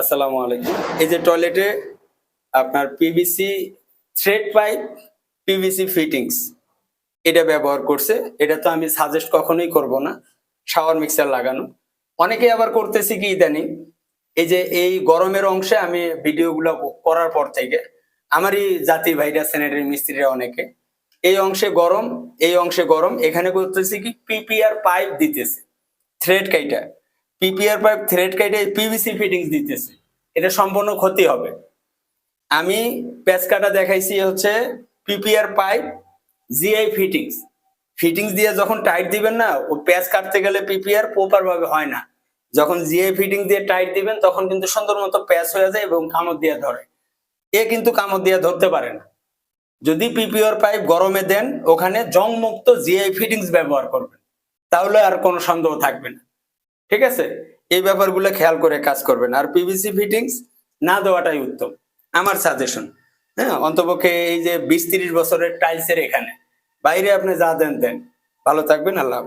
আসসালামু আলাইকুম। এই যে টয়লেটে আপনার PVC thread pipe PVC fittings এটা ব্যবহার করছে। এটা তো আমি সাজেস্ট কখনোই করব না। শাওয়ার মিক্সার লাগানো। অনেকে আবার করতেছি কি ইদানিং, এই যে এই গরমের অংশে আমি ভিডিওগুলো করার পর থেকে, আমারই জাতি ভাইরা স্যানিটারি মিস্ত্রিরা অনেকে, এই অংশে গরম, এই অংশে গরম, এখানে করতেছি কি পিপিআর পাইপ দিতেছে। থ্রেড কাইটা। পিপিআর পাইপ থ্রেড কাইটে পিভিসি ফিটিংস দিতেছে। এটা সম্পূর্ণ ক্ষতি হবে। আমি প্যাচ কাটা দেখাইছি হচ্ছে PPR pipe GI fittings fittings দিয়ে যখন টাইট দিবেন না, ও প্যাচ কাটতে গেলে পিপিআর প্রপার ভাবে হয় না। যখন জিআই ফিটিং দিয়ে টাইট দিবেন, তখন কিন্তু সুন্দর মতো প্যাচ হয়ে যায় এবং কামড় দিয়ে ধরে। এ কিন্তু কামড় দিয়ে ধরতে পারে না। যদি পিপিআর পাইপ গরমে দেন, ওখানে জং মুক্ত জিআই ফিটিংস ব্যবহার করবেন। তাহলে আর কোনো সন্দেহ থাকবে না। ঠিক আছে? এই ব্যাপারগুলো খেয়াল করে কাজ করবেন। আর পিভিসি ফিটিংস না দেওয়াটাই উত্তম। আমার সাজেশন হ্যাঁ? অন্তপক্ষে এই যে বিশ তিরিশ বছরের টাইলসের এখানে। বাইরে আপনি যা দেন দেন। ভালো থাকবেন, আল্লাহ